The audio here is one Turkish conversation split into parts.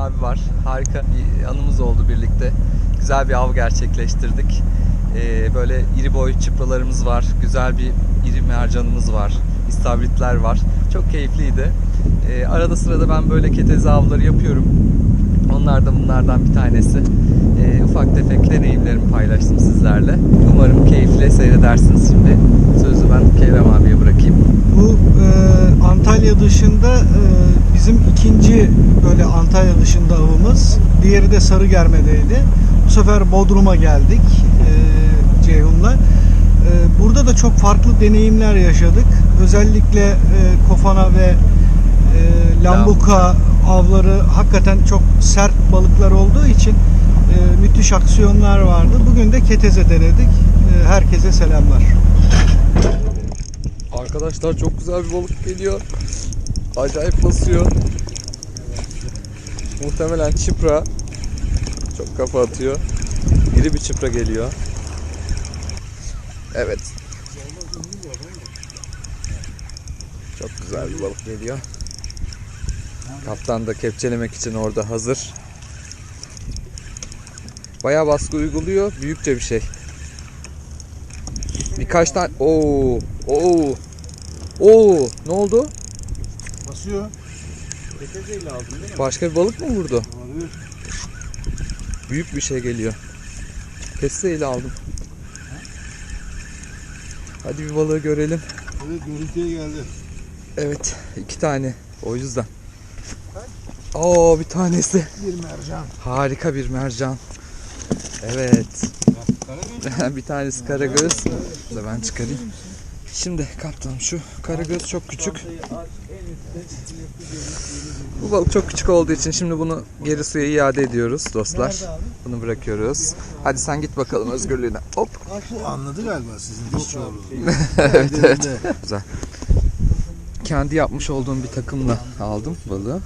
abi var. Harika bir anımız oldu birlikte. Güzel bir av gerçekleştirdik. Ee, böyle iri boy çıpralarımız var. Güzel bir iri mercanımız var. İstavritler var. Çok keyifliydi. Ee, arada sırada ben böyle ketezi avları yapıyorum. Onlar da bunlardan bir tanesi. Ee, ufak tefek deneyimlerimi paylaştım sizlerle. Umarım keyifle seyredersiniz. Şimdi sözü ben Kerem abiye bırakayım. Bu e, Antalya dışında e, bizim ikinci böyle Antalya. Diğeri de Sarıgerme'deydi. Bu sefer Bodrum'a geldik e, Ceyhun'la. E, burada da çok farklı deneyimler yaşadık. Özellikle e, kofana ve e, lambuka avları hakikaten çok sert balıklar olduğu için e, müthiş aksiyonlar vardı. Bugün de keteze denedik. E, herkese selamlar. Arkadaşlar çok güzel bir balık geliyor. Acayip basıyor. Muhtemelen çipra. Çok kafa atıyor. İri bir çipra geliyor. Evet. Çok güzel bir balık geliyor. Kaptan da kepçelemek için orada hazır. Bayağı baskı uyguluyor. Büyükçe bir şey. Birkaç tane... Oo, oo, oo, ne oldu? Basıyor. Başka bir balık mı vurdu? Olabilir. Büyük bir şey geliyor. Kesteyle aldım. Hadi bir balığı görelim. Evet görüntüye geldi. Evet, iki tane. O yüzden. Oo, bir tanesi. Bir mercan. Harika bir mercan. Evet. bir tanesi karagöz. Da ben çıkarayım. Şimdi kaptanım şu karagöz çok küçük. Bu balık çok küçük olduğu için şimdi bunu geri suya iade ediyoruz dostlar. Bunu bırakıyoruz. Hadi sen git bakalım özgürlüğüne. Hop. Anladı galiba sizin oğlu. evet evet. Güzel. Kendi yapmış olduğum bir takımla aldım balığı.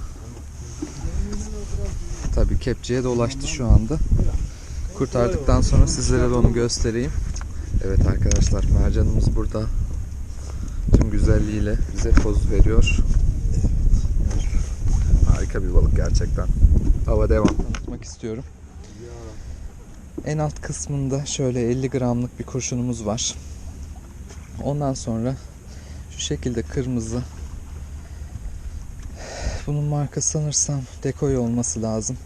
Tabii kepçeye dolaştı şu anda. Kurtardıktan sonra sizlere de onu göstereyim. Evet arkadaşlar mercanımız burada. Güzelliğiyle bize poz veriyor. Harika bir balık gerçekten. Hava devam. Tanıtmak istiyorum. En alt kısmında şöyle 50 gramlık bir kurşunumuz var. Ondan sonra şu şekilde kırmızı. Bunun markası sanırsam dekoy olması lazım.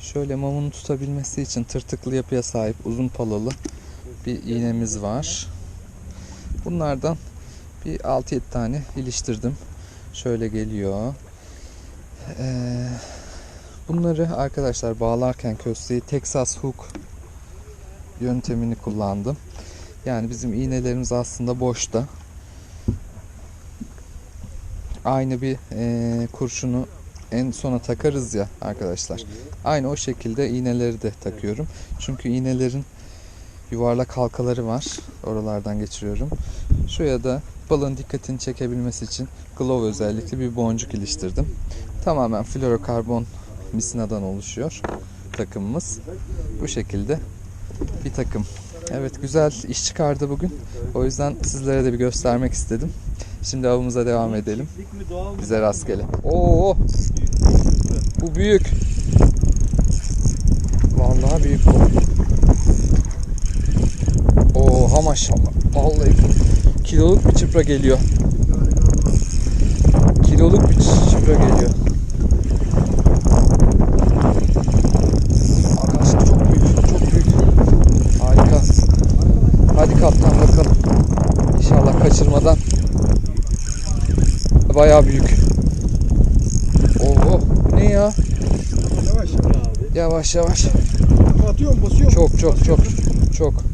Şöyle mamunu tutabilmesi için tırtıklı yapıya sahip uzun palalı bir iğnemiz var. Bunlardan bir 6-7 tane iliştirdim. Şöyle geliyor. Ee, bunları arkadaşlar bağlarken kösteği Texas hook yöntemini kullandım. Yani bizim iğnelerimiz aslında boşta. Aynı bir eee, kurşunu en sona takarız ya arkadaşlar. Aynı o şekilde iğneleri de takıyorum. Çünkü iğnelerin yuvarlak halkaları var. Oralardan geçiriyorum. Şuraya da balığın dikkatini çekebilmesi için glove özellikle bir boncuk iliştirdim. Tamamen florokarbon misinadan oluşuyor takımımız. Bu şekilde bir takım. Evet güzel iş çıkardı bugün. O yüzden sizlere de bir göstermek istedim. Şimdi avımıza devam edelim. Bize rastgele. Oo! Bu büyük. Vallahi büyük. Oha maşallah. Vallahi kiloluk bir çıpra geliyor. Kiloluk bir çıpra geliyor. Arkadaşlar çok büyük, çok büyük. Harika. Hadi kaptan bakalım. İnşallah kaçırmadan. Bayağı büyük. Oo, ne ya? Yavaş. Yavaş yavaş. Atıyor mu basıyor mu? Çok çok çok çok.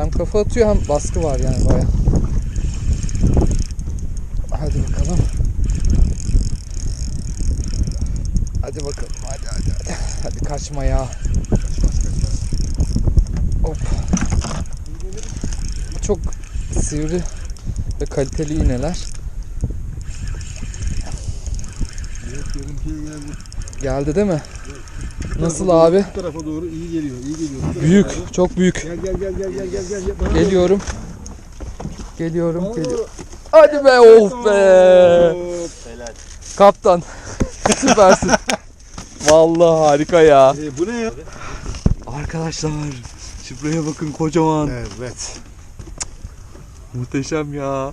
Hem kafa atıyor hem baskı var yani baya. Hadi bakalım. Hadi bakalım hadi hadi hadi. Hadi kaçma ya. Hop. Çok sivri ve kaliteli iğneler. Geldi değil mi? Nasıl abi? Bu tarafa doğru iyi geliyor, iyi geliyor. Tarafa Büyük, doğru. çok büyük. Gel gel gel gel gel gel gel. Doğru. Geliyorum. Geliyorum, Bana geliyorum. doğru. Hadi be, of be. Hop. Kaptan. Süpersin. Vallahi harika ya. E, bu ne ya? Arkadaşlar çipraya bakın kocaman. Evet. Muhteşem ya.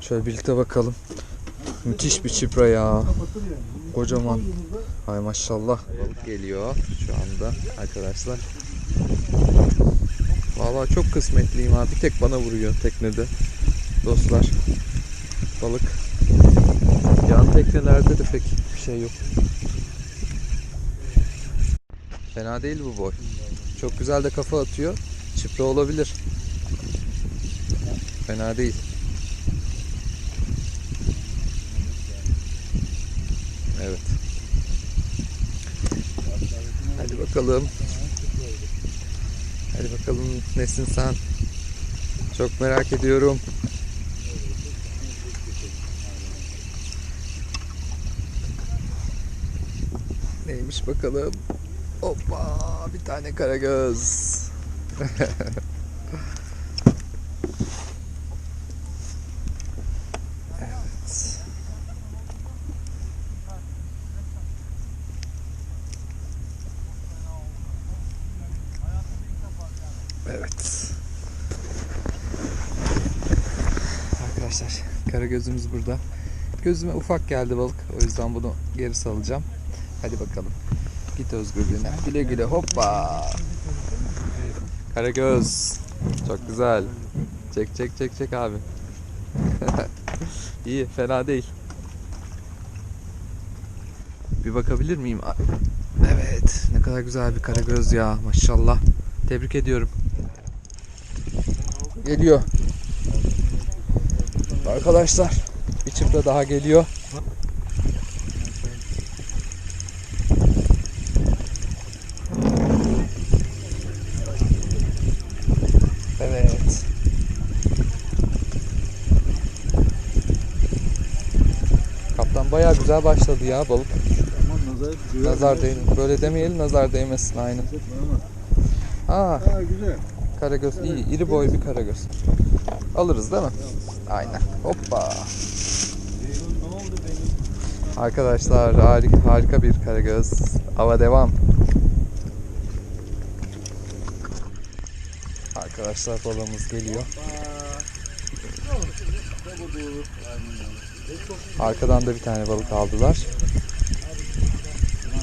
Şöyle birlikte bakalım. Müthiş bir çipra ya. Kocaman. Hay maşallah. Balık geliyor şu anda arkadaşlar. Vallahi çok kısmetliyim. Bir tek bana vuruyor teknede. Dostlar. Balık. Yan teknelerde de pek bir şey yok. Fena değil bu boy. Çok güzel de kafa atıyor. Çipra olabilir. Fena değil. Evet. Hadi bakalım. Hadi bakalım nesin sen? Çok merak ediyorum. Neymiş bakalım? Hoppa bir tane karagöz. evet. Evet. Arkadaşlar karagözümüz burada. Gözüme ufak geldi balık. O yüzden bunu geri salacağım. Hadi bakalım. Git özgürlüğüne. Güle güle hoppa. Karagöz. Çok güzel. Çek çek çek çek abi. İyi fena değil. Bir bakabilir miyim? Evet ne kadar güzel bir karagöz ya maşallah. Tebrik ediyorum. Geliyor. Arkadaşlar bir çifte daha geliyor. Evet. Kaptan bayağı güzel başladı ya balık. Nazar. Değil. Böyle demeyelim nazar değmesin aynen. Aa Ha güzel. karagöz iyi. iri boy bir karagöz. Alırız değil mi? Aynen. Hoppa. Arkadaşlar harika, harika bir karagöz. Hava devam. Arkadaşlar balığımız geliyor. Arkadan da bir tane balık aldılar.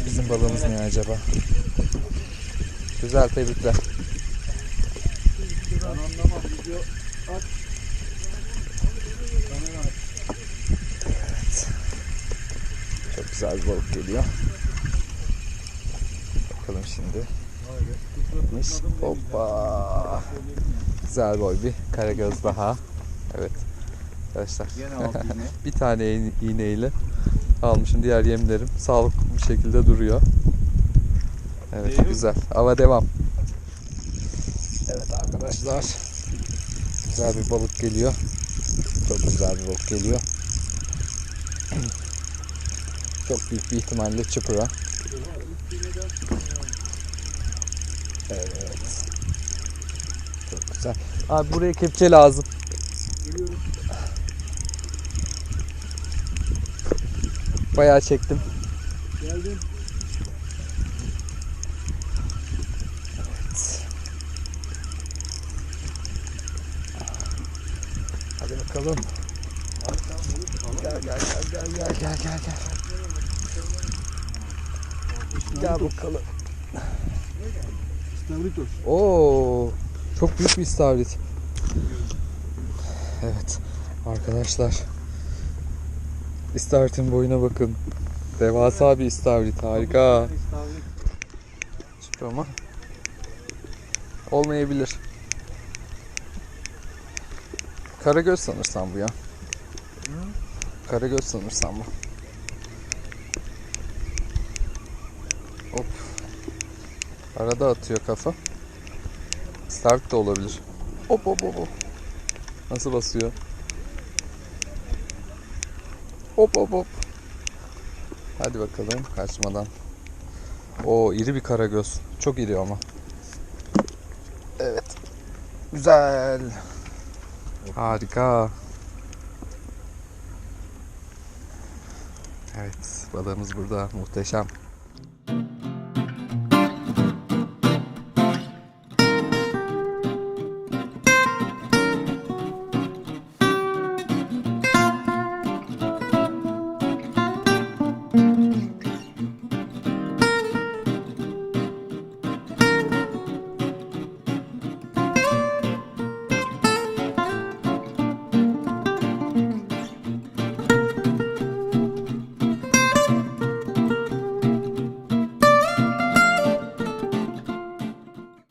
Bizim balığımız ne acaba? Güzel tebrikler. Evet. Çok güzel balık geliyor. Bakalım şimdi. Miş. Hoppa. Güzel boy bir karagöz daha. Evet. Arkadaşlar bir tane iğne- iğneyle almışım. Diğer yemlerim sağlıklı bir şekilde duruyor. Evet güzel. Hava devam. Evet arkadaşlar. Güzel bir balık geliyor. Çok güzel bir balık geliyor. Çok büyük bir ihtimalle çıpıra. Evet. Çok güzel. Abi buraya kepçe lazım. Bayağı çektim. Geldim. Hadi bakalım. Gel gel gel gel gel gel gel gel. Bakalım. İstavritos. Oo, çok büyük bir istavrit. Evet arkadaşlar. İstavritin boyuna bakın. Devasa bir istavrit harika. Çıktı ama. Olmayabilir. Karagöz sanırsam bu ya. Karagöz sanırsam bu. Hop. Arada atıyor kafa. Start da olabilir. Hop hop hop. Nasıl basıyor? Hop hop hop. Hadi bakalım kaçmadan. O iri bir karagöz. Çok iri ama. Evet. Güzel. Harika. Evet balığımız burada muhteşem.